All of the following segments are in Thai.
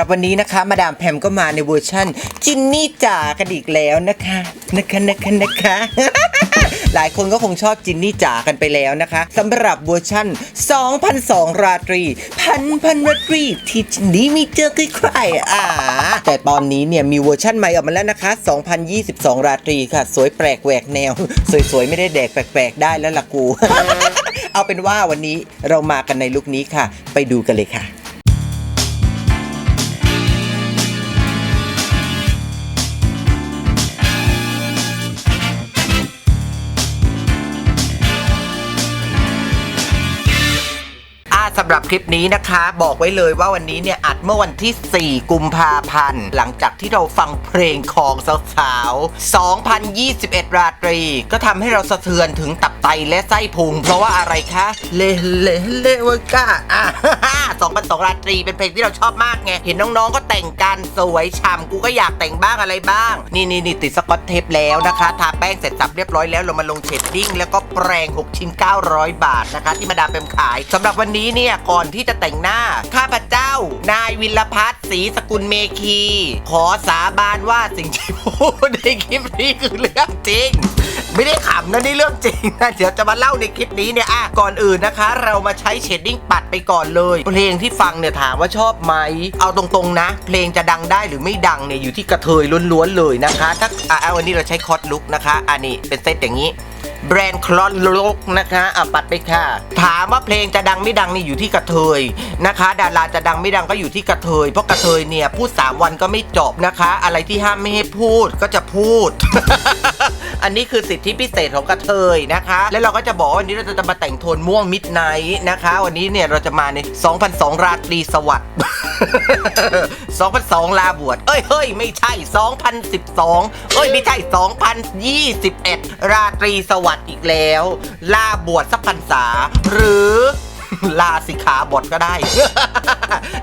รับวันนี้นะคะ มาดามแพมก็มาในเวอร์ชั่น จินนี่จ๋ากันอีกแล้วนะคะนะคะนะคะนะคะ หลายคนก็คงชอบจินนี่จ๋ากันไปแล้วนะคะสำหรับเวอร์ชั่น 2002 ราตรี พันพันราตรี ที่จินนี่มีเจอใครอ่า แต่ตอนนี้เนี่ยมีเวอร์ชั่นใหม่ออกมาแล้วนะคะ 2022 ราตรีค่ะ สวยแปลกแหวกแนว สวยๆ ไม่ได้แดกแปลกๆ ได้แล้วล่ะกู เอาเป็นว่าวันนี้เรามากันในลุคนี้ค่ะ ไปดูกันเลยค่ะ สำหรับคลิปนี้นะคะ บอกไว้เลยว่าวันนี้เนี่ยอัดเมื่อวันที่ 4 กุมภาพันธ์ หลังจากที่เราฟังเพลงของสาวๆ 2021 ราตรี ก็ทำให้เราสะเทือนถึงตับไตและไส้พุงเพราะว่าอะไรคะ เลเลเลวก้าอะ2002ราตรีเป็นเพลงที่เราชอบมากไง เห็นน้องๆ ก็แต่งกันสวยฉ่ำกูก็อยากแต่งบ้างอะไรบ้าง นี่นี่นี่ติดสกอตเทปแล้วนะคะ ทาแป้งเสร็จสับเรียบร้อยแล้วเรามาลงเชดดิ้งแล้วก็แปรง6ชิ้น900 บาทนะคะ ที่มาดามเป็นขายสำหรับวันนี้นี่เนี่ย ก่อนที่จะแต่งหน้า ข้าพเจ้า นายวิลพัฒน์ศรีสกุลเมคี ขอสาบานว่าสิ่งที่พูดในคลิปนี้คือเรื่องจริงไม่ได้ขำนะนี่เรื่องจริงนะเดี๋ยวจะมาเล่าในคลิปนี้เนี่ยอะก่อนอื่นนะคะ เรามาใช้เชดดิ้งปัดไปก่อนเลย เพลงที่ฟังเนี่ยถามว่าชอบไหมเอาตรงๆนะ เพลงจะดังได้หรือไม่ดังเนี่ยอยู่ที่กระเทยล้วนๆเลยนะคะ ถ้าอะอะวันนี้เราใช้คอร์ดลุกนะคะ อันนี้เป็นเซตอย่างนี้ แบรนด์คลอนลกนะคะอะปัดไปค่ะ ถามว่าเพลงจะดังไม่ดังนี่อยู่ที่กระเทยนะคะ ดาราจะดังไม่ดังก็อยู่ที่กระเทยเพราะกระเทยเนี่ยพูด 3 วันก็ไม่จบนะคะ อะไรที่ห้ามไม่ให้พูดก็จะพูด อันนี้คือสิทธิพิเศษของกระเทยนะคะ แล้วเราก็จะบอกว่าวันนี้เราจะมาแต่งโทนม่วงมิดไนท์นะคะ วันนี้เนี่ยเราจะมาใน 2002 ราตรีสวัสดิ์ 2002 ลาบวช เอ้ยเฮ้ยไม่ใช่ 2012 เอ้ยไม่ใช่ 2021 ราตรีสวัสดิ์อีกแล้ว ลาบวชสักพรรษาหรือ ลาสิขาบทก็ได้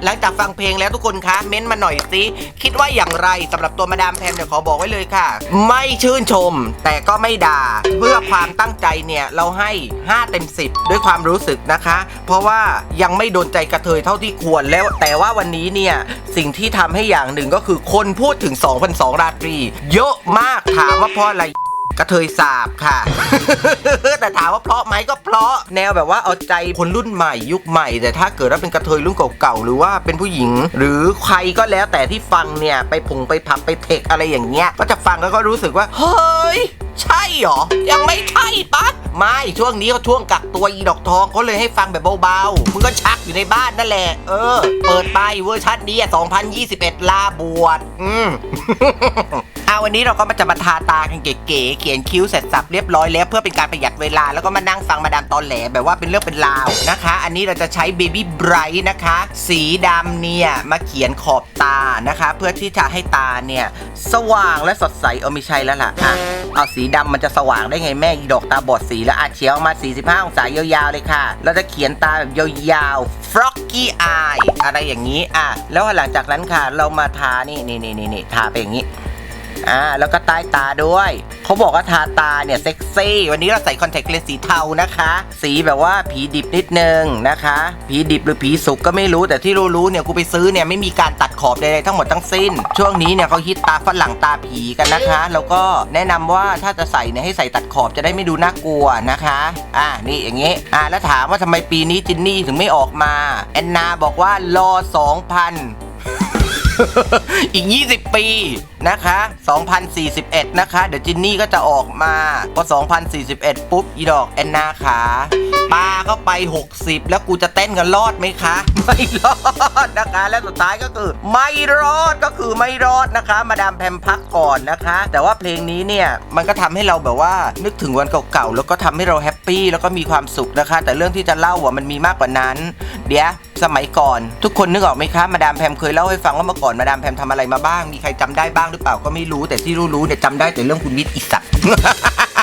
หลังจากฟังเพลงแล้วทุกคนคะเม้นต์มาหน่อยสิคิดว่าอย่างไรสำหรับตัวมาดามแพมเนี่ยขอบอกไว้เลยค่ะ ไม่ชื่นชม แต่ก็ไม่ด่า เพื่อความตั้งใจเนี่ยเราให้ 5 เต็ม 10 ด้วยความรู้สึกนะคะ เพราะว่ายังไม่โดนใจกระเทยเท่าที่ควรแล้วแต่ว่าวันนี้เนี่ยสิ่งที่ทำให้อย่างหนึ่งก็คือคนพูดถึง 2002ราตรี เยอะมากถามว่าเพราะอะไร กระเทยสาบค่ะ แต่ถามว่าเพราะไหมก็เพราะแนวแบบว่าเอาใจคนรุ่นใหม่ยุคใหม่ แต่ถ้าเกิดว่าเป็นกระเทยรุ่นเก่าๆหรือว่าเป็นผู้หญิง หรือใครก็แล้วแต่ที่ฟังเนี่ยไปผงไปผับไปเทคอะไรอย่างเงี้ยก็จะฟังแล้วก็รู้สึกว่า เฮ้ยใช่เหรอ ยังไม่ใช่ปะไม่ช่วงนี้เขาช่วงกักตัวอีดอกทองเขาเลยให้ฟังแบบเบาๆมึงก็ชักอยู่ในบ้านนั่นแหละ เออ เปิดไปเวอร์ชันนี้2021 ลาบวชอืม อาวันนี้เราก็มาจะมาทาตากันเก๋ๆเขียนคิ้วเสร็จสับเรียบร้อยแล้วเพื่อเป็นการประหยัดเวลาแล้วก็มานั่งฟังมาดามตอนแหลแบบว่าเป็นเรื่องเป็นราวนะคะ อันนี้เราจะใช้ Baby Bright นะคะ สีดำเนี่ยมาเขียนขอบตานะคะ เพื่อที่จะให้ตาเนี่ยสว่างและสดใสเออไม่ใช่แล้วล่ะอะเอาสีดำมันจะสว่างได้ไงแม่อีดอกตาบอดสีแล้วอาเฉียวมา 45 องศายาวๆเลยค่ะ เราจะเขียนตาแบบยาวๆ froggy eye อะไรอย่างนี้อะแล้วหลังจากนั้นค่ะเรามาทานี่นี่นี่นี่ทาไปอย่างนี้ อ่าแล้วก็ใต้ตาด้วย เขาบอกว่าทาตาเนี่ยเซ็กซี่ วันนี้เราใส่คอนแทคเลนส์สีเทานะคะ สีแบบว่าผีดิบนิดนึงนะคะ ผีดิบหรือผีสุกก็ไม่รู้แต่ที่รู้ๆเนี่ยกูไปซื้อเนี่ยไม่มีการตัดขอบใดๆทั้งหมดทั้งสิ้น ช่วงนี้เนี่ยเขาฮิตตาฝรั่งตาผีกันนะคะ แล้วก็แนะนำว่าถ้าจะใส่เนี่ยให้ใส่ตัดขอบจะได้ไม่ดูน่ากลัวนะคะอ่านี่อย่างเงี้อ่าแล้วถามว่าทำไมปีนี้จินนี่ถึงไม่ออกมาแอนนาบอกว่ารอ2,000 อีก 20 ปี นะคะ 2041 นะคะ เดี๋ยวจินนี่ก็จะออกมา พอ 2041 ปุ๊บ อีดอกแอนนาขาปาเข้าไป 60 แล้วกูจะเต้นกันรอดไหมคะ ไม่รอดนะคะ และสุดท้ายก็คือ ไม่รอดก็คือไม่รอดนะคะ มาดามแพมพักก่อนนะคะ แต่ว่าเพลงนี้เนี่ย มันก็ทำให้เราแบบว่า นึกถึงวันเก่าๆ แล้วก็ทำให้เราแฮปปี้แล้วก็มีความสุขนะคะ แต่เรื่องที่จะเล่าอะมันมีมากกว่านั้น เดี๋ยวสมัยก่อน ทุกคนนึกออกไหมคะมาดามแพมเคยเล่าให้ฟังว่าเมื่อก่อนมาดามแพมทำอะไรมาบ้างมีใครจำได้บ้างหรือเปล่าก็ไม่รู้แต่ที่รู้ๆเนี่ยจำได้แต่เรื่องคุณมิตรอีสัตว์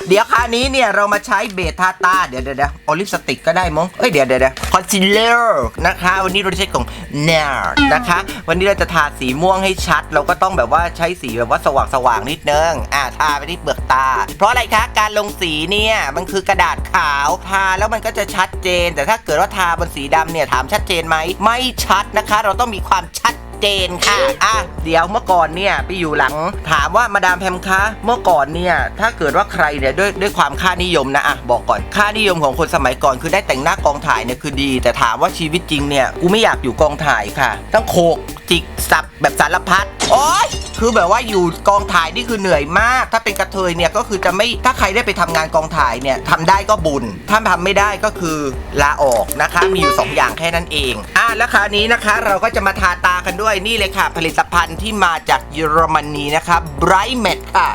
เดี๋ยวคราวนี้เนี่ยเรามาใช้เบทาตาเดี๋ยวเดี๋ยวเดี๋ยวออลิปสติกก็ได้มั้งเอ้ยเดี๋ยวเดี๋ยวเดี๋ยวคอนซีลเลอร์นะคะ วันนี้เราจะใช้ของ n a r นะคะ วันนี้เราจะทาสีม่วงให้ชัด เราก็ต้องแบบว่าใช้สีแบบว่าสว่างสว่างๆนิดนึงอ่าทาไปที่เปลือกตา เพราะอะไรคะการลงสีเนี่ยมันคือกระดาษขาวทาแล้วมันก็จะชัดเจน แต่ถ้าเกิดว่าทาบนสีดำเนี่ยถามชัดเจนไหมไม่ชัดนะคะ เราต้องมีความชัด เจนค่ะอะเดี๋ยวเมื่อก่อนเนี่ยไปอยู่หลัง ถามว่ามาดามแพมคะเมื่อก่อนเนี่ยถ้าเกิดว่าใครเนี่ยด้วยด้วยความค่านิยมนะอะบอกก่อนค่านิยมของคนสมัยก่อนคือได้แต่งหน้ากองถ่ายเนี่ยคือดี แต่ถามว่าชีวิตจริงเนี่ยกูไม่อยากอยู่กองถ่ายค่ะต้องโขกจิกสับแบบสารพัดโอ๊ยคือแบบว่าอยู่กองถ่ายนี่คือเหนื่อยมาก ถ้าเป็นกระเทยเนี่ยก็คือจะไม่ถ้าใครได้ไปทำงานกองถ่ายเนี่ยทำได้ก็บุญ ถ้าทำไม่ได้ก็คือลาออกนะคะ มีอยู่ 2 อย่างแค่นั้นเองอะแล้วคราวนี้นะคะเราก็จะมาทาตากันด้วยนี่เลยค่ะ ผลิตภัณฑ์ที่มาจากเยอรมนีนะคะ Bright Met ค่ะ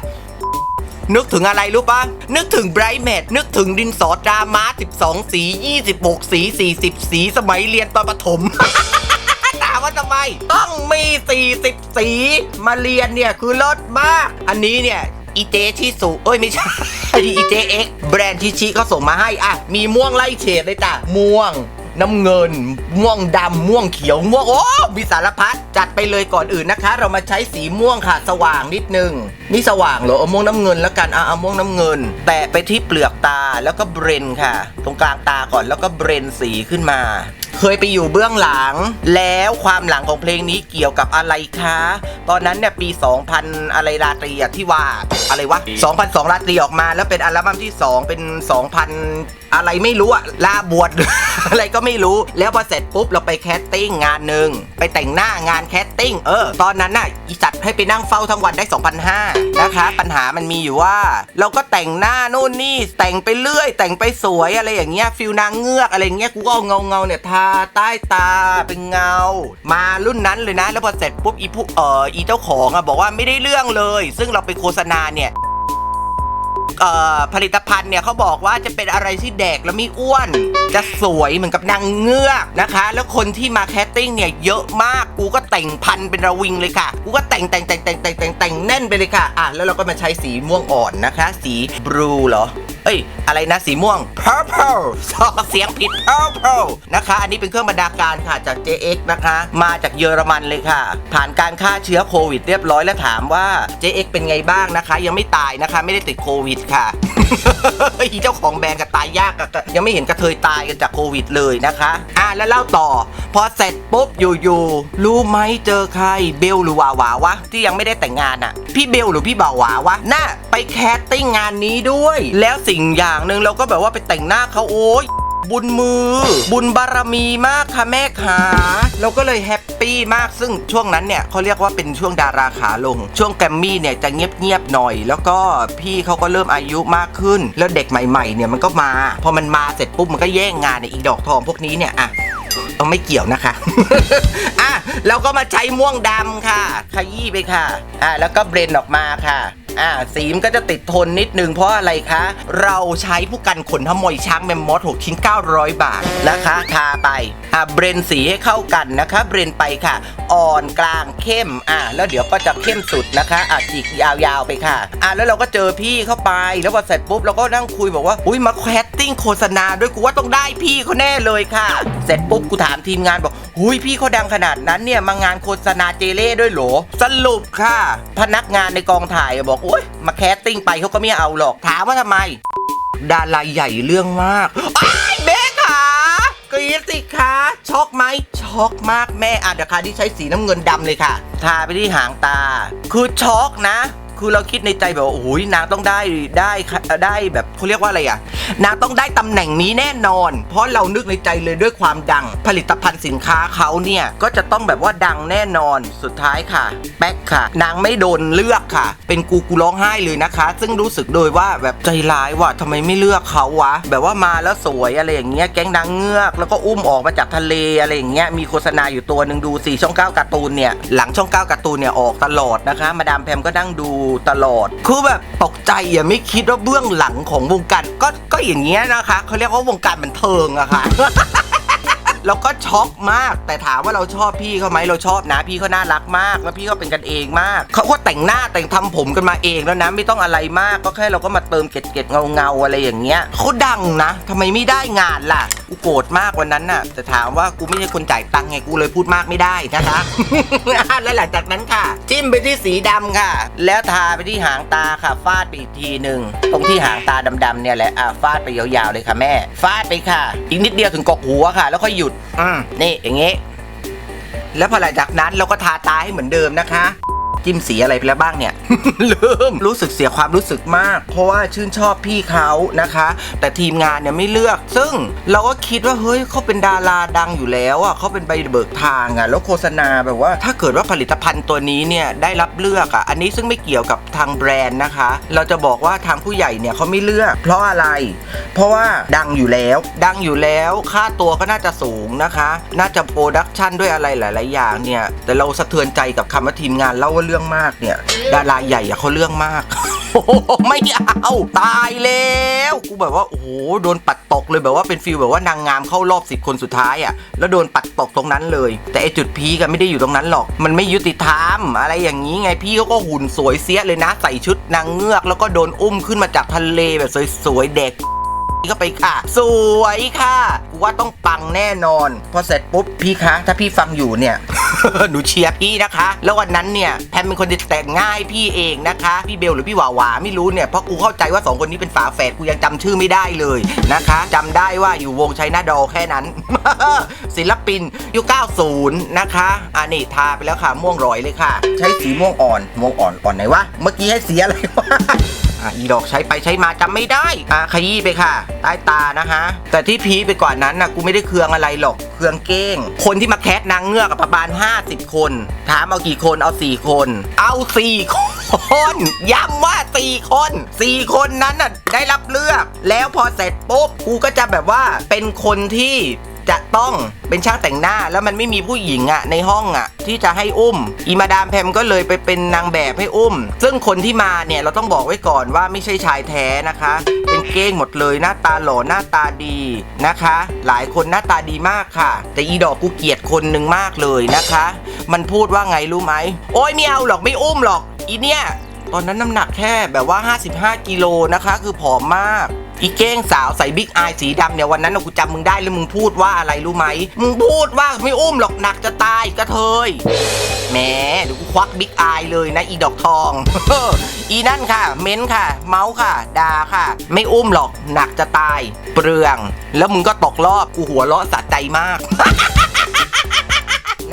นึกถึงอะไรรู้ปะนึกถึง Bright Met นึกถึงดินสอดรามา12 สี 26 สี 40 สี สมัยเรียนตอนประถม ถามว่าทำไม ต้องมี 40 สี มาเรียนเนี่ย คือลดมาก อันนี้เนี่ย อีเจชิสุ เอ้ย ไม่ใช่ อีเจเอ็กแบรนด์ชิชิเขาส่งมาให้ อะ มีม่วงไล่เฉดเลยจ้ะม่วง น้ำเงิน ม่วงดำม่วงเขียว ม่วง โอ้ มีสารพัด จัดไปเลยก่อนอื่นนะคะ เรามาใช้สีม่วงค่ะ สว่างนิดนึง นี่สว่างเหรอเอาม่วงน้ำเงินแล้วกันเอาเอาม่วงน้ำเงิน แตะไปที่เปลือกตาแล้วก็เบรนค่ะ ตรงกลางตาก่อนแล้วก็เบรนสีขึ้นมา เคยไปอยู่เบื้องหลัง แล้วความหลังของเพลงนี้เกี่ยวกับอะไรคะ ตอนนั้นเนี่ยปี 2000 อะไรราตรีอะที่ว่าอะไรวะ 2002 ราตรีออกมา แล้วเป็นอัลบั้มที่ 2 เป็น 2000 อะไรไม่รู้อะลาบวช อะไรก็ไม่รู้ แล้วพอเสร็จปุ๊บเราไปแคสติ้งงานหนึ่งไปแต่งหน้างานแคสติ้งเออ ตอนนั้นน่ะอีสัตว์ให้ไปนั่งเฝ้าทั้งวันได้2,500นะคะ ปัญหามันมีอยู่ว่า เราก็แต่งหน้านู่นนี่แต่งไปเรื่อย แต่งไปสวยอะไรอย่างเงี้ยฟิลนางเงือกอะไรเงี้ยกูก็เอาเงาเงาๆเนี่ยทาใต้ตาเป็นเงา มารุ่นนั้นเลยนะ แล้วพอเสร็จปุ๊บอีผู้เอออีเจ้าของอะบอกว่าไม่ได้เรื่องเลย ซึ่งเราไปโฆษณาเนี่ยเอ่อผลิตภัณฑ์เนี่ยเขาบอกว่าจะเป็นอะไรที่แดกแล้วไม่อ้วน จะสวยเหมือนกับนางเงือกนะคะ แล้วคนที่มาแคสติ้งเนี่ยเยอะมากกูก็แต่งพันเป็นระวิงเลยค่ะ กูก็แต่งแต่งแต่งแต่งแต่งแต่งแต่งแน่นไปเลยค่ะอะแล้วเราก็มาใช้สีม่วงอ่อนนะคะ สีบลูเหรอ เอ้ย อะไรนะสีม่วง purple สอเสียงผิด purple นะคะ อันนี้เป็นเครื่องบรรณาการค่ะจาก JX นะคะ มาจากเยอรมันเลยค่ะ ผ่านการฆ่าเชื้อโควิดเรียบร้อยแล้วถามว่า JX เป็นไงบ้างนะคะ ยังไม่ตายนะคะ ไม่ได้ติดโควิดค่ะอีเจ้าของแบรนด์ก็ตายยากอะยังไม่เห็นกระเทยตายกันจากโควิดเลยนะคะอะแล้วเล่าต่อ พอเสร็จปุ๊บอยู่ๆรู้ไหมเจอใครเบลหรือวาวาวะที่ยังไม่ได้แต่งงานอะพี่เบลหรือพี่บ่าวาวะน่าไปแคสติ้งงานนี้ด้วย แล้วสิิ่งอย่างหนึ่งเราก็แบบว่าไปแต่งหน้าเขาโอ๊ยบุญมือ บุญบารมีมากค่ะแม่ขาเราก็เลยแฮปปี้มากซึ่งช่วงนั้นเนี่ยเขาเรียกว่าเป็นช่วงดาราขาลง ช่วงแกรมมี่เนี่ยจะเงียบๆหน่อย แล้วก็พี่เขาก็เริ่มอายุมากขึ้น แล้วเด็กใหม่ๆเนี่ยมันก็มา พอมันมาเสร็จปุ๊บมันก็แย่งงานเนี่ยอีดอกทองพวกนี้เนี่ยอะต้องไม่เกี่ยวนะคะ อะเราก็มาใช้ม่วงดำค่ะ ขยี้ไปค่ะ อะแล้วก็เบรนออกมาค่ะ อ่าสีมนก็จะติดทนนิดนึงเพราะอะไรคะ เราใช้ผู้กันขนทมอยช้างแมมมอส6ชิ้น 900 บาทนะคะทาไปอ่าเบรนสีให้เข้ากันนะคะ เบรนไปค่ะ อ่อนกลางเข้มอ่าแล้วเดี๋ยวก็จะเข้มสุดนะคะอ่าจิกยาวๆไปค่ะอ่าแล้วเราก็เจอพี่เข้าไปแล้วพอเสร็จปุ๊บเราก็นั่งคุยบอกว่าอุ้ยมาแคสติ้งโฆษณาด้วยกูว่าต้องได้พี่เขาแน่เลยค่ะ เสร็จปุ๊บกูถามทีมงานบอกหุยพี่เขาดังขนาดนั้นเนี่ยมางานโฆษณาเจเล่ด้วยเหรอสรุปค่ะ พนักงานในกองถ่ายบอกโอ้ยมาแคสติ้งไปเขาก็ไม่เอาหรอกถามว่าทำไม ดาราใหญ่เรื่องมากอ้ายเบคขากรีดสิคะช็อกไหมช็อกมากแม่อะเดี๋ยวค่ะที่ใช้สีน้ำเงินดำเลยค่ะ ทาไปที่หางตา คือช็อกนะ คือเราคิดในใจแบบว่าโอ้ยนางต้องได้ได้ได้แบบเขาเรียกว่าอะไรอะ นางต้องได้ตำแหน่งนี้แน่นอน เพราะเรานึกในใจเลยด้วยความดัง ผลิตภัณฑ์สินค้าเขาเนี่ยก็จะต้องแบบว่าดังแน่นอนสุดท้ายค่ะ แป๊กค่ะ นางไม่โดนเลือกค่ะ เป็นกูกูร้องไห้เลยนะคะ ซึ่งรู้สึกโดยว่าแบบใจร้ายว่ะทำไมไม่เลือกเขาวะแบบว่ามาแล้วสวยอะไรอย่างเงี้ยแก๊งนางเงือก แล้วก็อุ้มออกมาจากทะเลอะไรอย่างเงี้ยมีโฆษณาอยู่ตัวหนึ่งดูสี่ช่องเก้าการ์ตูนเนี่ยหลังช่องเก้าการ์ตูนเนี่ยออกตลอดนะคะ มาดามแพมก็นั่งดูตลอด คือแบบตกใจอย่าไม่คิดว่าเบื้องหลังของวงการก็ก็อย่างเงี้ยนะคะเขาเรียกว่าวงการบันเทิงอะค่ะ เราก็ช็อกมาก แต่ถามว่าเราชอบพี่เขาไหมเราชอบนะ พี่เขาน่ารักมาก แล้วพี่เขาเป็นกันเองมากเขาก็แต่งหน้าแต่งทำผมกันมาเองแล้วนะไม่ต้องอะไรมากก็แค่เราก็มาเติมเกล็ดเกล็ดเงาเงาอะไรอย่างเงี้ยเขาดังนะทำไมไม่ได้งานล่ะกูโกรธมากวันนั้นน่ะ แต่ถามว่ากูไม่ใช่คนจ่ายตังค์ไงกูเลยพูดมากไม่ได้นะคะแล้วหลังจากนั้นค่ะ จิ้มไปที่สีดำค่ะ แล้วทาไปที่หางตาค่ะฟาดไปอีกทีหนึ่งตรงที่หางตาดำๆเนี่ยแหละอะฟาดไปยาวๆเลยค่ะแม่ ฟาดไปค่ะ อีกนิดเดียวถึงกกหัวค่ะ แล้วค่อยหยุดอืมนี่อย่างงี้ แล้วพอหลังจากนั้นเราก็ทาตาให้เหมือนเดิมนะคะ จิ้มสีอะไรไปแล้วบ้างเนี่ย ลืม รู้สึกเสียความรู้สึกมาก เพราะว่าชื่นชอบพี่เขานะคะ แต่ทีมงานเนี่ยไม่เลือก ซึ่งเราก็คิดว่าเฮ้ยเขาเป็นดาราดังอยู่แล้วอะเขาเป็นใบเบิกทางอะแล้วโฆษณาแบบว่า ถ้าเกิดว่าผลิตภัณฑ์ตัวนี้เนี่ยได้รับเลือกอะอันนี้ซึ่งไม่เกี่ยวกับทางแบรนด์นะคะ เราจะบอกว่าทางผู้ใหญ่เนี่ยเขาไม่เลือก เพราะอะไร เพราะว่าดังอยู่แล้ว ดังอยู่แล้วค่าตัวก็น่าจะสูงนะคะ น่าจะโปรดักชันด้วยอะไรหลาย ๆ อย่างเนี่ยแต่เราสะเทือนใจกับคำว่าทีมงานเล่าว่าเรื่องมากเนี่ย ดาราใหญ่อะเขาเรื่องมากโอ้ไม่เอาตายแล้วกูแบบว่าโอ้โหโดนปัดตกเลยแบบว่าเป็นฟิลแบบว่านางงามเข้ารอบสิบคนสุดท้ายอะแล้วโดนปัดตกตรงนั้นเลย แต่ไอจุดพีกันไม่ได้อยู่ตรงนั้นหรอก มันไม่ยุติธรรมอะไรอย่างนี้ไงพี่เขาก็หุ่นสวยเสียเลยนะ ใส่ชุดนางเงือก แล้วก็โดนอุ้มขึ้นมาจากทะเลแบบสวยๆเด็กก็ไปค่ะ สวยค่ะกูว่าต้องปังแน่นอน พอเสร็จปุ๊บพี่คะ ถ้าพี่ฟังอยู่เนี่ย หนูเชียร์พี่นะคะ แล้ววันนั้นเนี่ยแพมเป็นคนที่แต่งง่ายพี่เองนะคะ พี่เบลหรือพี่หวาหวาไม่รู้เนี่ยเพราะกูเข้าใจว่าสองคนนี้เป็นฝาแฝดกูยังจำชื่อไม่ได้เลยนะคะจำได้ว่าอยู่วงชัยนาดอแค่นั้น ศิลปินยุค90 นะคะอันนี้ทาไปแล้วค่ะม่วงรอยเลยค่ะ ใช้สีม่วงอ่อนม่วงอ่อนอ่อนไหนวะเมื่อกี้ให้สีอะไรวะ อะอีดอกใช้ไปใช้มาจำไม่ได้อะขยี้ไปค่ะ ใต้ตานะฮะแต่ที่พีไปกว่านั้นนะกูไม่ได้เคืองอะไรหรอกเคืองเก้ง คนที่มาแคสนางเงือกับประมาณ 50 คน ถามเอากี่คนเอา 4 คน เอา 4 คนย้ำว่า4คน4คนนั้นน่ะได้รับเลือก แล้วพอเสร็จปุ๊บกูก็จะแบบว่าเป็นคนที่ จะต้องเป็นช่างแต่งหน้าแล้วมันไม่มีผู้หญิงอะในห้องอะที่จะให้อุ้ม อีมาดามแพมก็เลยไปเป็นนางแบบให้อุ้ม ซึ่งคนที่มาเนี่ยเราต้องบอกไว้ก่อนว่าไม่ใช่ชายแท้นะคะ เป็นเก้งหมดเลยหน้าตาหล่อหน้าตาดีนะคะ หลายคนหน้าตาดีมากค่ะ แต่อีดอกกูเกลียดคนหนึ่งมากเลยนะคะ มันพูดว่าไงรู้ไหมโอ้ยไม่เอาหรอกไม่อุ้มหรอกอีเนี่ยตอนนั้นน้ำหนักแค่แบบว่า 55 กิโลนะคะ คือผอมมาก อีเก้งสาวใส่บิ๊กอายสีดำเนี่ยวันนั้นกูจำมึงได้แล้วมึงพูดว่าอะไรรู้ไหมมึงพูดว่าไม่อุ้มหรอกหนักจะตายกระเทยแหมเดี๋ยวกูควักบิ๊กอายเลยนะอีดอกทอง อีนั่นค่ะ เม้นค่ะ เมาส์ค่ะด่าค่ะ ไม่อุ้มหรอกหนักจะตาย เปลือง แล้วมึงก็ตกรอบกูหัวเราะสะใจมาก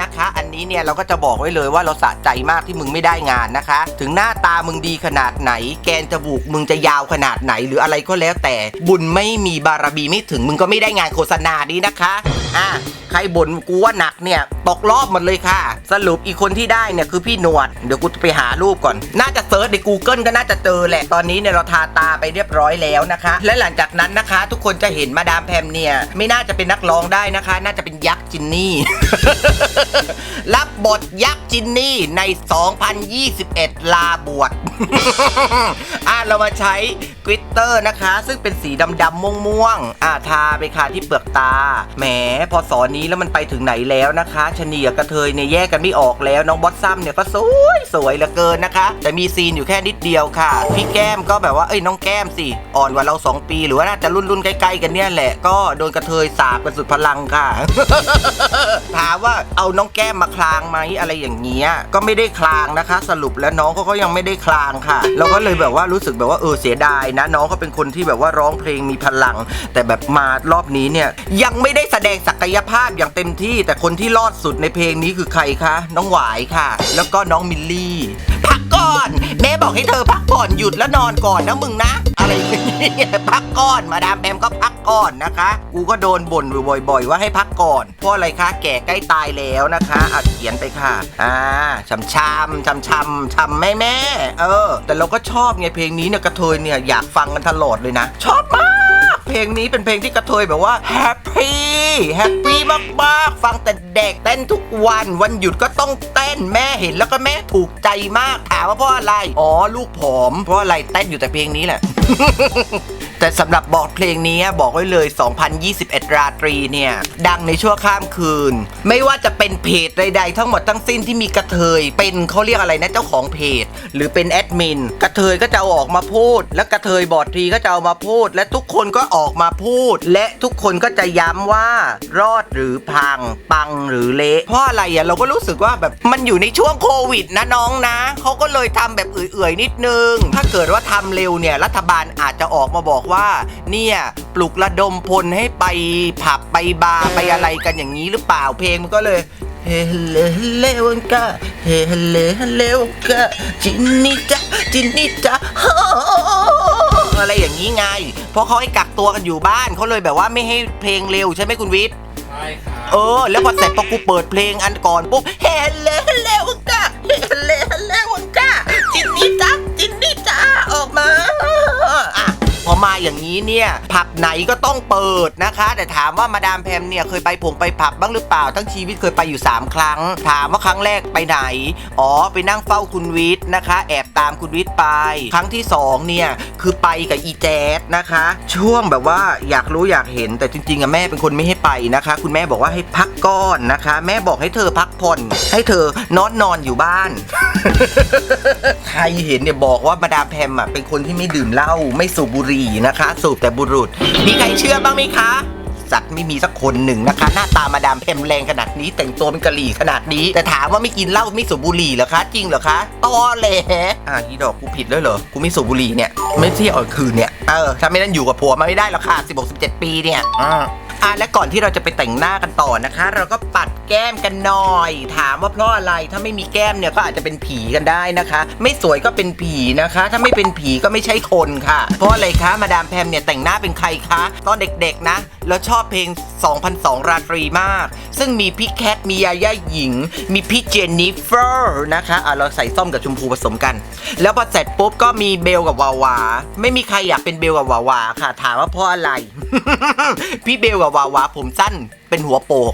นะคะ อันนี้เนี่ยเราก็จะบอกไว้เลยว่าเราสะใจมากที่มึงไม่ได้งานนะคะ ถึงหน้าตามึงดีขนาดไหน แกนจะบุกมึงจะยาวขนาดไหนหรืออะไรก็แล้วแต่บุญไม่มีบารมีไม่ถึงมึงก็ไม่ได้งานโฆษณานี้นะคะ อะใครบ่นกูว่าหนักเนี่ยตกรอบหมดเลยค่ะ สรุปอีกคนที่ได้เนี่ยคือพี่หนวด เดี๋ยวกูจะไปหารูปก่อน น่าจะเซิร์ชใน Google ก็น่าจะเจอแหละตอนนี้เนี่ยเราทาตาไปเรียบร้อยแล้วนะคะ และหลังจากนั้นนะคะ ทุกคนจะเห็นมาดามแพมเนี่ยไม่น่าจะเป็นนักร้องได้นะคะ น่าจะเป็นยักษ์จินนี่ รับบทยักษ์จินนี่ใน 2021 ลาบวชอะเรามาใช้กริตเตอร์นะคะ ซึ่งเป็นสีดำๆม่วงๆอะทาไปค่ะที่เปลือกตาแหมพอสอนนี้แล้วมันไปถึงไหนแล้วนะคะชะนีกับกระเทยเนี่ยแยกกันไม่ออกแล้วน้องบอสซัมเนี่ยก็สวยสวยเหลือเกินนะคะ แต่มีซีนอยู่แค่นิดเดียวค่ะ พี่แก้มก็แบบว่าเอ้ยน้องแก้มสิอ่อนกว่าเรา 2 ปี หรือว่าน่าจะรุ่นรุ่นๆใกล้ๆกันเนี่ยแหละก็โดนกระเทยสาบกันสุดพลังค่ะ ว่าเอาน้องแก้มมาคลางไหมอะไรอย่างเงี้ยก็ไม่ได้คลางนะคะ สรุปแล้วน้องเขาก็ยังไม่ได้คลางค่ะ เราก็เลยแบบว่ารู้สึกแบบว่าเออเสียดายนะ น้องเขาเป็นคนที่แบบว่าร้องเพลงมีพลัง แต่แบบมารอบนี้เนี่ยยังไม่ได้แสดงศักยภาพอย่างเต็มที่ แต่คนที่รอดสุดในเพลงนี้คือใครคะน้องหวายค่ะ แล้วก็น้องมิลลี่พัก ก่อน แม่บอกให้เธอพักก่อนหยุดแล้วนอนก่อนนะมึงนะ อะไรอย่างเงี้ยพักก่อนมาดามแบมก็พักก่อนนะคะ กูก็โดนบ่นบ่อยๆ ว่าให้พักก่อนเพราะอะไรคะแก่ใกล้ตายแล้วนะคะอะเขียนไปค่ะอ่าชำชำชำชำชำแม่แม่เออ แต่เราก็ชอบไงเพลงนี้เนี่ยกระเทยเนี่ยอยากฟังกันตลอดเลยนะ ชอบมาก เพลงนี้เป็นเพลงที่กระเทยแบบว่าแฮปปี้แฮปปี้มากๆ ฟังแต่เด็กเต้นทุกวันวันหยุดก็ต้องเต้นแม่เห็นแล้วก็แม่ถูกใจมากถามว่าเพราะอะไร อ๋อลูกผอมเพราะอะไรเต้นอยู่แต่เพลงนี้แหละ แต่สำหรับบทเพลงนี้บอกไว้เลย 2021 ราตรีเนี่ย ดังในชั่วข้ามคืน ไม่ว่าจะเป็นเพจใดๆ ทั้งหมดทั้งสิ้นที่มีกระเทย เป็นเขาเรียกอะไรนะเจ้าของเพจ หรือเป็นแอดมินกระเทยก็จะเอาออกมาพูด และกระเทยบอดทีก็จะเอามาพูด และทุกคนก็ออกมาพูด และทุกคนก็จะย้ำว่ารอดหรือพัง ปังหรือเละเพราะอะไรอะเราก็รู้สึกว่าแบบมันอยู่ในช่วงโควิดนะน้องนะเขาก็เลยทำแบบเอื่อยๆนิดนึง ถ้าเกิดว่าทำเร็วเนี่ยรัฐบาลอาจจะออกมาบอกว่า เนี่ยปลุกระดมพลให้ไปผับไปบาร์ไปอะไรกันอย่างนี้หรือเปล่าเพลงมันก็เลยเฮ Hey hello hello วันกา Hey hello hello วันกาจินนี่จ้ะจินนี่จ้ะอะไรอย่างนี้ไง เพราะเขาให้กักตัวกันอยู่บ้านเขาเลยแบบว่าไม่ให้เพลงเร็วใช่ไหมคุณวิทย์ใช่ครับเออ แล้วพอเสร็จพอกูเปิดเพลงอันก่อนปุ๊บเฮเลเลวังกาเฮเลเลวังกาจินนี่จ้าจินนี่จ้าออกมาอะพ อมาอย่างนี้เนี่ยผับไหนก็ต้องเปิดนะคะ แต่ถามว่ามาดามแพมเนี่ยเคยไปผงไปผับบ้างหรือเปล่า ทั้งชีวิตเคยไปอยู่ 3 ครั้ง ถามว่าครั้งแรกไปไหน อ๋อไปนั่งเฝ้าคุณวิทย์นะคะ แอบตามคุณวิทย์ไป ครั้งที่สองเนี่ย คือไปกับอีแจ๊ดนะคะ ช่วงแบบว่าอยากรู้อยากเห็นแต่จริงๆอะแม่เป็นคนไม่ให้ไปนะคะ คุณแม่บอกว่าให้พักก้อนนะคะ แม่บอกให้เธอพักผ่อน ให้เธอนอนนอนอยู่บ้าน ใครเห็นเนี่ยบอกว่ามาดามแพมอะเป็นคนที่ไม่ดื่มเหล้าไม่สูบบุหรี่นะคะ สูบแต่บุรุษ มีใครเชื่อบ้างไหมคะสัตว์ไม่มีสักคนหนึ่งนะคะ หน้าตามาดามเพมแรงขนาดนี้ แต่งตัวเป็นกะหรี่ขนาดนี้ แต่ถามว่าไม่กินเหล้าไม่สูบบุหรี่เหรอคะ จริงเหรอคะตอแหลอะอีดอกกูผิดแล้วเหรอกูไม่สูบบุหรี่เนี่ย ไม่เที่ยวกลางคืนเนี่ยเออถ้าไม่นั้นอยู่กับผัวมาไม่ได้หรอกค่ะ16 17ปีเนี่ยอ่า อะและก่อนที่เราจะไปแต่งหน้ากันต่อนะคะ เราก็ปัดแก้มกันหน่อย ถามว่าเพราะอะไรถ้าไม่มีแก้มเนี่ยก็อาจจะเป็นผีกันได้นะคะ ไม่สวยก็เป็นผีนะคะ ถ้าไม่เป็นผีก็ไม่ใช่คนค่ะ เพราะอะไรคะมาดามแพมเนี่ยแต่งหน้าเป็นใครคะตอนเด็กๆนะแล้วชอบเพลง 2002 ราตรีมาก ซึ่งมีพี่แคทมียาย่าหญิง มีพี่เจนนิเฟอร์นะคะอะเราใส่ส้มกับชมพูผสมกัน แล้วพอเสร็จปุ๊บก็มีเบลกับวาวา ไม่มีใครอยากเป็นเบลกับวาวาค่ะ ถามว่าเพราะอะไร พี่เบลกับวาวาผมสั้น เป็นหัวโปก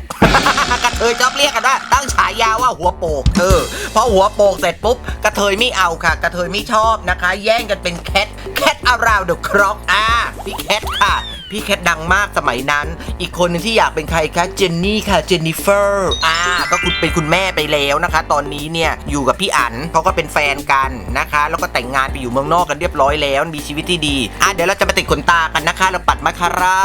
กระเทยชอบเรียกกันว่าตั้งฉายาว่าหัวโปกเออพอหัวโปกเสร็จปุ๊บกระเทยไม่เอาค่ะ กระเทยไม่ชอบนะคะ แย่งกันเป็นแคทแคทอาราวเดอะคร็อกอ่าพี่แคทค่ะพี่แคทดังมากสมัยนั้น อีกคนหนึงที่อยากเป็นใครคะ เจนนี่ค่ะ เจนนิเฟอร์ อ่า ก็คุณเป็นคุณแม่ไปแล้วนะคะ ตอนนี้เนี่ย อยู่กับพี่อั๋นเขาก็เป็นแฟนกันนะคะ แล้วก็แต่งงานไปอยู่เมืองนอกกันเรียบร้อยแล้ว มีชีวิตที่ดี อะเดี๋ยวเราจะมาติดขนตากันนะคะ เราปัดมาคาร่า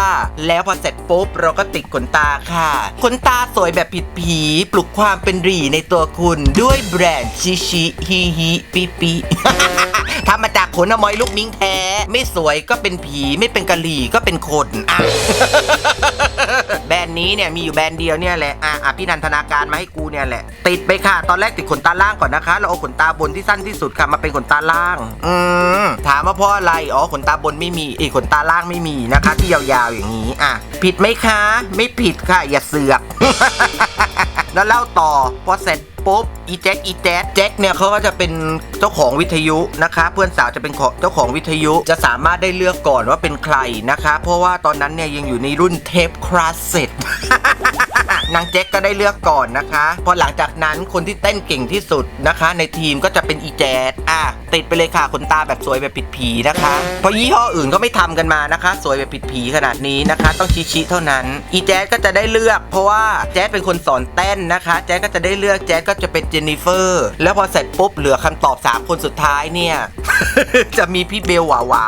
แล้วพอเสร็จปุ๊บเราก็ติดขนตาค่ะขนตาสวยแบบผิดผีปลุกความเป็นหรีในตัวคุณ ด้วยแบรนด์ชิชิฮิฮิปิปิทำมาจากขนอมอยลูกมิ้งแท้ ไม่สวยก็เป็นผีไม่เป็นกะหรี่ก็เป็นคนอะแบรนด์นี้เนี่ยมีอยู่แบรนด์เดียวเนี่ยแหละอะอะพี่นันทนาการมาให้กูเนี่ยแหละ ติดไปค่ะ ตอนแรกติดขนตาล่างก่อนนะคะ เราเอาขนตาบนที่สั้นที่สุดค่ะมาเป็นขนตาล่าง อืมถามว่าเพราะอะไร อ๋อขนตาบนไม่มีเอยขนตาล่างไม่มีนะคะ ที่ยาวๆอย่างนี้ อะ ผิดไหมคะ ไม่ผิดค่ะอย่าเสือก แล้วเล่าต่อพอเสร็จ ปุ๊บอีแจ็คอีแจ๊ดแจ็คเนี่ยเขาก็จะเป็นเจ้าของวิทยุนะคะ เพื่อนสาวจะเป็นเจ้าของวิทยุจะสามารถได้เลือกก่อนว่าเป็นใครนะคะ เพราะว่าตอนนั้นเนี่ยยังอยู่ในรุ่นเทปคลาสเซ็ตนางแจ็คก็ได้เลือกก่อนนะคะ พอหลังจากนั้นคนที่เต้นเก่งที่สุดนะคะ ในทีมก็จะเป็นอีแจ๊ดอะติดไปเลยค่ะขนตาแบบสวยแบบผิดผีนะคะ เพราะยี่ห้ออื่นก็ไม่ทำกันมานะคะ สวยแบบผิดผีขนาดนี้นะคะ ต้องชิชิเท่านั้น อีแจ๊ดก็จะได้เลือก เพราะว่าแจ๊ดเป็นคนสอนเต้นนะคะ แจ๊ดก็จะได้เลือกแจ๊ดก็็จะเป็นเจนนิเฟอร์ แล้วพอเสร็จปุ๊บเหลือคำตอบ 3 คนสุดท้ายเนี่ย จะมีพี่เบลหวาหวา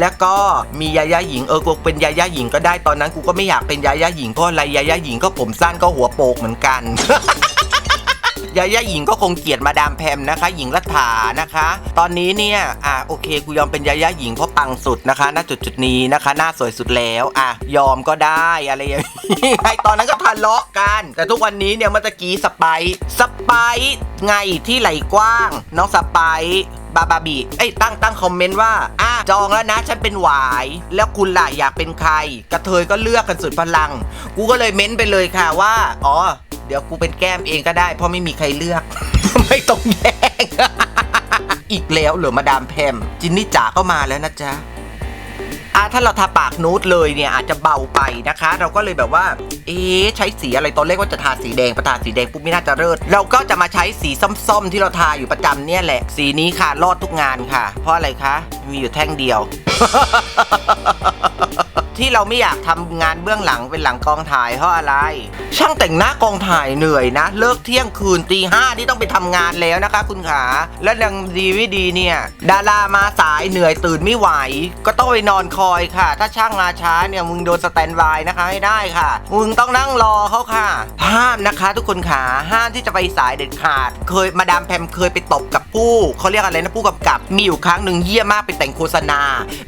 แล้วก็มียาย่าหญิงเออกูเป็นยาย่าหญิงก็ได้ตอนนั้นกูก็ไม่อยากเป็นยาย่าหญิงเพราะอะไรยาย่าหญิงก็ผมสั้นก็หัวโปกเหมือนกัน ยาย่าหญิงก็คงเกลียดมาดามแพมนะคะ หญิงรัฐานะคะ ตอนนี้เนี่ยอะโอเคกูยอมเป็นยาย่าหญิงเพราะปังสุดนะคะณจุดจุดนี้นะคะ หน้าสวยสุดแล้วอะยอมก็ได้อะไรอย่างนี้ไอตอนนั้นก็ทะเลาะกัน แต่ทุกวันนี้เนี่ยเมื่อตะกี้สไปสไปไงที่ไหลกว้าง น้องสไปบาบาบีเอ้ยตั้งตั้งคอมเมนต์ว่าอะจองแล้วนะ ฉันเป็นหวาย แล้วคุณล่ะอยากเป็นใคร กระเทยก็เลือกกันสุดพลัง กูก็เลยเม้นไปเลยค่ะว่า อ๋อ เดี๋ยวกูเป็นแก้มเองก็ได้ เพราะไม่มีใครเลือก ไม่ต้องแย่ง อีกแล้วเหรอมาดามแพม จินนี่จ๋าก็มาแล้วนะจ๊ะอะถ้าเราทาปากนูดเลยเนี่ยอาจจะเบาไปนะคะ เราก็เลยแบบว่า เอ๊ะใช้สีอะไรตอนแรกว่าจะทาสีแดงพอทาสีแดงปุ๊บไม่น่าจะเลิศเราก็จะมาใช้สีส้มๆ ที่เราทาอยู่ประจำเนี่ยแหละ สีนี้ค่ะรอดทุกงานค่ะ เพราะอะไรคะ มีอยู่แท่งเดียว ที่เราไม่อยากทำงานเบื้องหลังเป็นหลังกองถ่ายเพราะอะไร ช่างแต่งหน้ากองถ่ายเหนื่อยนะ เลิกเที่ยงคืนตีห้าที่ต้องไปทำงานแล้วนะคะ คุณขา และยังดีไม่ดีเนี่ย ดารามาสายเหนื่อยตื่นไม่ไหว ก็ต้องไปนอนคอยค่ะ ถ้าช่างมาช้าเนี่ยมึงโดนสแตนบายนะคะให้ได้ค่ะ มึงต้องนั่งรอเขาค่ะ ห้ามนะคะ ทุกคนขาห้ามที่จะไปสายเด็ดขาด เคยมาดามแพมเคยไปตบกับผู้เขาเรียกอะไรนะผู้กำกับ มีอยู่ครั้งหนึ่งเยี่ยมมากไปแต่งโฆษณา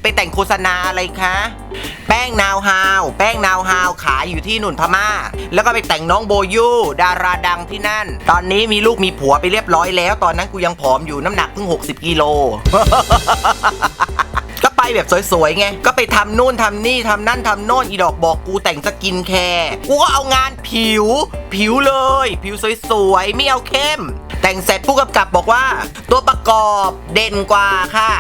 ไปแต่งโฆษณาอะไรคะแป้งนาวฮาว แป้งนาวฮาวขายอยู่ที่นุ่นพม่า แล้วก็ไปแต่งน้องโบยูดาราดังที่นั่น ตอนนี้มีลูกมีผัวไปเรียบร้อยแล้ว ตอนนั้นกูยังผอมอยู่น้ำหนักเพิ่ง 60กิโลก็ไปแบบสวยๆไง ก็ไปทำนู่นทำนี่ทำนั่นทำโน่นอีดอกบอกกูแต่งสกินแคร์กูก็เอางานผิว ผิวเลย ผิวสวยๆไม่เอาเข้ม แต่งเสร็จผู้กำกับบอกว่า ตัวประกอบเด่นกว่าค่ะ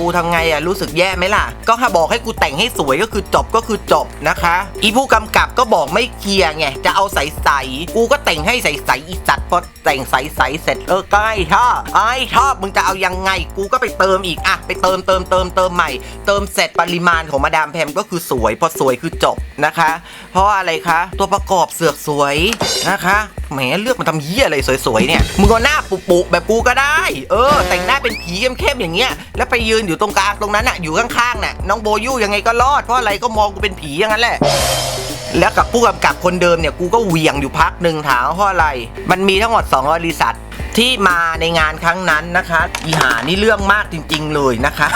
กูทำไงอะรู้สึกแย่ไหมล่ะ ก็ถ้าบอกให้กูแต่งให้สวยก็คือจบก็คือจบนะคะ อีผู้กำกับก็บอกไม่เคลียร์ไงจะเอาใสๆกูก็แต่งให้ใสๆอีสัตว์พอแต่งใสๆเสร็จเออก็ไอ้ชอบไอ้ชอบมึงจะเอายังไง กูก็ไปเติมอีกอะไปเติมเติมเติมเติมใหม่ เติมเสร็จปริมาณของมาดามแพมก็คือสวยพอสวยคือจบนะคะ เพราะอะไรคะ ตัวประกอบเสือกสวยนะคะแหมเลือกมาทำเหี้ยอะไรสวยๆเนี่ยมึงเอาหน้าปุบๆแบบกูก็ได้ เออ แต่งหน้าเป็นผีเข้มๆอย่างเงี้ยแล้วไปยืนอยู่ตรงกลางตรงนั้นอะอยู่ข้างๆน่ะน้องโบยู่ยังไงก็รอดเพราะอะไรก็มองกูเป็นผีอย่างนั้นแหละ แล้วกับผู้กำกับคนเดิมเนี่ยกูก็เหวี่ยงอยู่พักหนึ่งถามว่าเพราะอะไร มันมีทั้งหมด2บริษัทที่มาในงานครั้งนั้นนะคะอีหานี่เรื่องมากจริง ๆ เลยนะคะ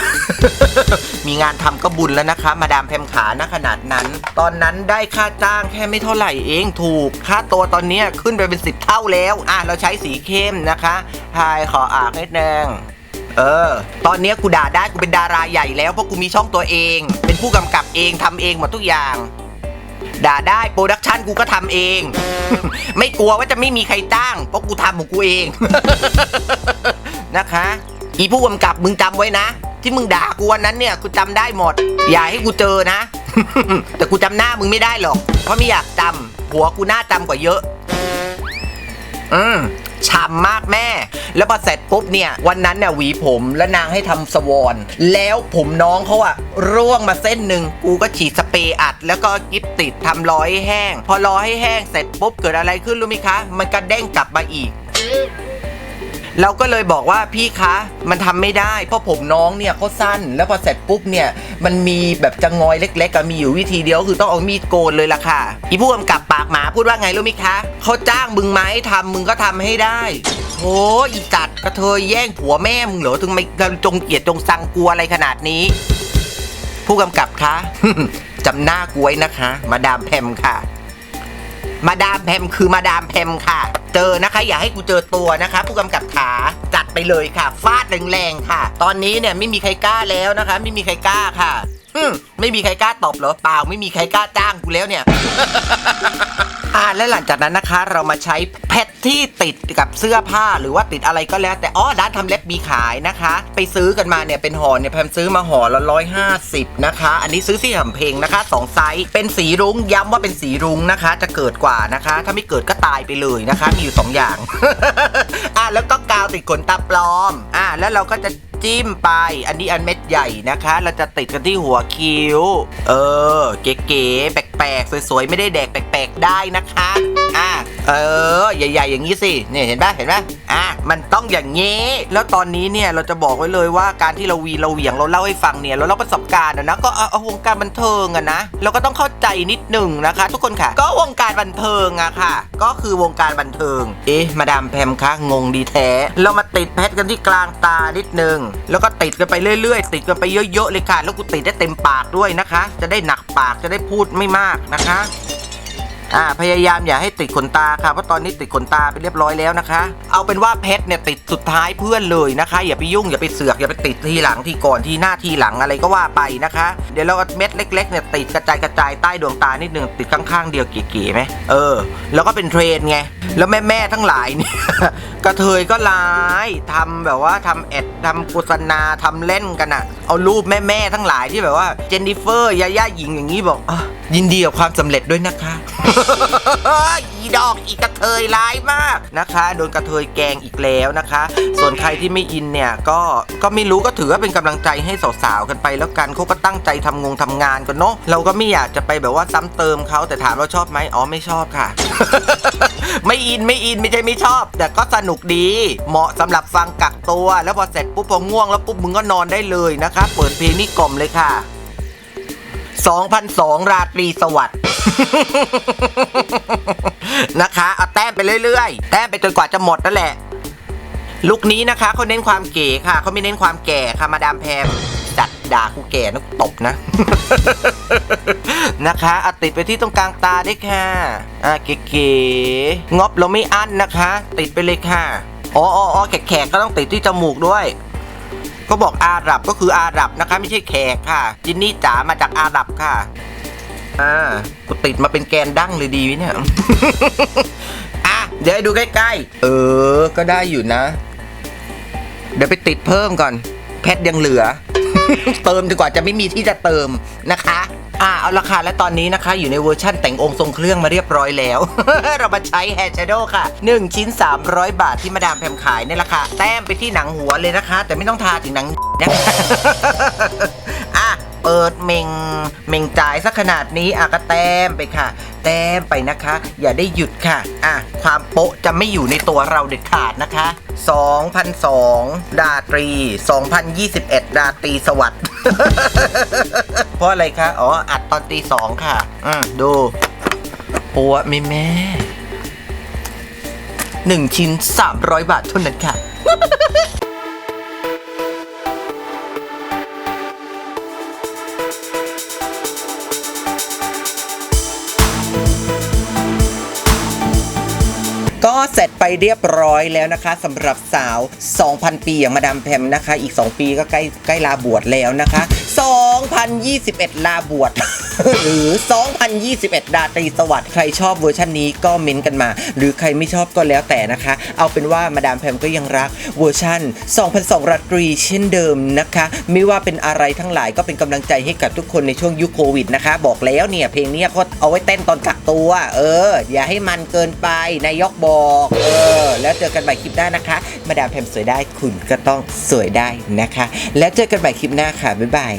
มีงานทำก็บุญแล้วนะคะ มาดามแพมขานะขนาดนั้น ตอนนั้นได้ค่าจ้างแค่ไม่เท่าไหร่เองถูก ค่าตัวตอนนี้ขึ้นไปเป็นสิบเท่าแล้ว อะเราใช้สีเข้มนะคะพายขออากนิดนึง เออ ตอนเนี้ยกูด่าได้กูเป็นดาราใหญ่แล้วเพราะกูมีช่องตัวเอง เป็นผู้กำกับเองทำเองหมดทุกอย่าง ด่าได้โปรดักชันกูก็ทำเอง ไม่กลัวว่าจะไม่มีใครจ้างเพราะกูทำของกูเอง นะคะ อีผู้กำกับมึงจำไว้นะ ที่มึงด่ากูวันนั้นเนี่ยกูจำได้หมด อย่าให้กูเจอนะ แต่กูจำหน้ามึงไม่ได้หรอก เพราะไม่อยากจำหัวกูหน้าจำกว่าเยอะ อืม ฉ่ำมากแม่ แล้วพอเสร็จปุ๊บเนี่ย วันนั้นเนี่ยหวีผมแล้วนางให้ทำสวอนแล้วผมน้องเขาอะร่วงมาเส้นหนึ่งกูก็ฉีดสเปรย์อัด แล้วก็กิฟติดทำร้อยให้แห้ง พอร้อยให้แห้งเสร็จปุ๊บเกิดอะไรขึ้นรู้ไหมคะ มันกระเด้งกลับมาอีก เราก็เลยบอกว่าพี่คะมันทำไม่ได้ เพราะผมน้องเนี่ยเขาสั้น แล้วพอเสร็จปุ๊บเนี่ยมันมีแบบจะงอยเล็กๆอะมีอยู่วิธีเดียวคือต้องเอามีดโกนเลยล่ะค่ะอีผู้กำกับปากหมาพูดว่าไงรู้ไหมคะเขาจ้างมึงไหมทำมึงก็ทำให้ได้โอ้อีจัดกระเทยแย่งผัวแม่มึงเหรอถึงไม่จงเกลียดจงสังกลัวอะไรขนาดนี้ ผู้กำกับคะจำหน้ากไว้นะคะ มาดามแพมค่ะ มาดามแพมคือมาดามแพมค่ะ เจอนะคะอย่าให้กูเจอตัวนะคะ ผู้กำกับขาจัดไปเลยค่ะ ฟาดแรงๆค่ะ ตอนนี้เนี่ยไม่มีใครกล้าแล้วนะคะ ไม่มีใครกล้าค่ะ ไม่มีใครกล้าตอบเหรอเปล่าไม่มีใครกล้าจ้างกูแล้วเนี่ยอ่าและหลังจากนั้นนะคะเรามาใช้แพทที่ติดกับเสื้อผ้าหรือว่าติดอะไรก็แล้ว แต่อ๋อด้านทำเล็บมีขายนะคะ ไปซื้อกันมาเนี่ยเป็นห่อเนี่ยแพมซื้อมาห่อละร้อยห้าสิบนะคะ อันนี้ซื้อที่หำเพลงนะคะสองไซส์เป็นสีรุ้งย้ำว่าเป็นสีรุ้งนะคะ จะเกิดกว่านะคะ ถ้าไม่เกิดก็ตายไปเลยนะคะ มีอยู่สองอย่างอ่าแล้วก็กาวติดขนตาปลอมอ่าแล้วเราก็จะ จิ้มไป อันนี้อันเม็ดใหญ่นะคะ เราจะติดกันที่หัวคิ้ว เออ เก๋ๆแปลกๆ สวยๆ ไม่ได้แดกแปลกๆ ได้นะคะ อะ เออ ใหญ่ ๆ อย่างนี้สิเนี่ยเห็นปะเห็นปะอะมันต้องอย่างนี้ แล้วตอนนี้เนี่ยเราจะบอกไว้เลยว่าการที่เราวีเราเหวี่ยงเราเล่าให้ฟังเนี่ยเราเล่าประสบการณ์นะ ก็เอาเอาวงการบันเทิงอะนะเราก็ต้องเข้าใจนิดหนึ่งนะคะ ทุกคนค่ะ ก็วงการบันเทิงอะค่ะ ก็คือวงการบันเทิง เอ๊ะมาดามแพมคะงงดีแท้ เรามาติดแพทกันที่กลางตานิดนึงแล้วก็ติดกันไปเรื่อย ๆ ติดกันไปเยอะๆเลยค่ะ แล้วกูติดได้เต็มปากด้วยนะคะ จะได้หนักปากจะได้พูดไม่มากนะคะ อ่าพยายามอย่าให้ติดขนตาค่ะเพราะตอนนี้ติดขนตาไปเรียบร้อยแล้วนะคะ เอาเป็นว่าเพชรเนี่ยติดสุดท้ายเพื่อนเลยนะคะ อย่าไปยุ่งอย่าไปเสือกอย่าไปติดทีหลังทีก่อนทีหน้าทีหลังอะไรก็ว่าไปนะคะ เดี๋ยวเราเอาเม็ดเล็กๆเนี่ยติดกระจายกระจายใต้ดวงตานิดนึงติดข้างๆเดียวเก๋ๆไหมเออ แล้วก็เป็นเทรนไงแล้วแม่ๆทั้งหลายเนี่ยกระเทยก็ร้ายทำแบบว่าทำแอดทำโฆษณาทำเล่นกันอะเอารูปแม่ๆทั้งหลายที่แบบว่าเจนนิเฟอร์ยาย่าหญิงอย่างนี้บอกยินดีกับความสำเร็จด้วยนะคะอีดอกอีกระเทยร้ายมากนะคะ โดนกระเทยแกงอีกแล้วนะคะ ส่วนใครที่ไม่อินเนี่ยก็ก็ไม่รู้ก็ถือว่าเป็นกำลังใจให้สาวๆกันไปแล้วกันเขาก็ตั้งใจทำงงทำงานกันเนาะเราก็ไม่อยากจะไปแบบว่าซ้ำเติมเขาแต่ถามว่าชอบไหมอ๋อไม่ชอบค่ะ ไม่อินไม่อินไม่ใช่ไม่ชอบ แต่ก็สนุกดี เหมาะสำหรับฟังกักตัว แล้วพอเสร็จปุ๊บพอง่วงแล้วปุ๊บมึงก็นอนได้เลยนะคะ เปิดเพลงนี่กล่อมเลยค่ะ 2002 ราตรีสวัสดิ์นะคะเอาแต้มไปเรื่อยๆ แต้มไปจนกว่าจะหมดนั่นแหละ ลุคนี้นะคะเขาเน้นความเก๋ค่ะเขาไม่เน้นความแก่ค่ะมาดามแพมสัตว์ด่ากูแก่นะกูตบนะ นะคะอะติดไปที่ตรงกลางตาได้ค่ะอะเก๋ๆงบเราไม่อั้นนะคะ ติดไปเลยค่ะอ๋ออ๋ออ๋อแขกๆก็ต้องติดที่จมูกด้วย ก็บอกอาหรับก็คืออาหรับนะคะ ไม่ใช่แขกค่ะ จินนี่จ๋ามาจากอาหรับค่ะ อ่ากูติดมาเป็นแกนดั้งเลยดีวิเนี่ย อะ เดี๋ยวให้ดูใกล้ๆ เออ ก็ได้อยู่นะ เดี๋ยวไปติดเพิ่มก่อน แพทยังเหลือ เติมดีกว่าจะไม่มีที่จะเติมนะคะ อ่าเอาราคาและตอนนี้นะคะ อยู่ในเวอร์ชั่นแต่งองค์ทรงเครื่องมาเรียบร้อยแล้ว เรามาใช้แฮร์ชโดค่ะ 1 ชิ้น 300 บาทที่มาดามแพมขายในราคาแต้มไปที่หนังหัวเลยนะคะ แต่ไม่ต้องทาถึงหนังนะ อะเปิดเมงเมงจ่ายสักขนาดนี้อะก็แต้มไปค่ะ แต้มไปนะคะ อย่าได้หยุดค่ะอะความโป๊ะจะไม่อยู่ในตัวเราเด็ดขาดนะคะ 2002 ดาตรี 2021 ดาตรีสวัสดิ์เพราะอะไรคะอ๋ออัดตอนตีสองค่ะอืมดูปัวไม่แม่หนึ่งชิ้น 300 บาทเท่านั้นค่ะ เสร็จไปเรียบร้อยแล้วนะคะสำหรับสาว 2,000 ปีอย่างมาดามแพมนะคะ อีก 2 ปีก็ใกล้ใกล้ลาบวชแล้วนะคะ 2021 ลาบวช หรือ 2021 ดาตรีสวัสดิ์ใครชอบเวอร์ชันนี้ก็เม้นต์กันมา หรือใครไม่ชอบก็แล้วแต่นะคะ เอาเป็นว่ามาดามแพมก็ยังรักเวอร์ชัน2002ราตรีเช่นเดิมนะคะ ไม่ว่าเป็นอะไรทั้งหลายก็เป็นกำลังใจให้กับทุกคนในช่วงยุคโควิดนะคะ บอกแล้วเนี่ย เพลงนี้ก็เอาไว้เต้นตอนกักตัว เออ อย่าให้มันเกินไปนายกบอก เออ แล้วเจอกันใหม่คลิปหน้านะคะ มาดามแพมสวยได้คุณก็ต้องสวยได้นะคะ แล้วเจอกันใหม่คลิปหน้าค่ะ บ๊ายบาย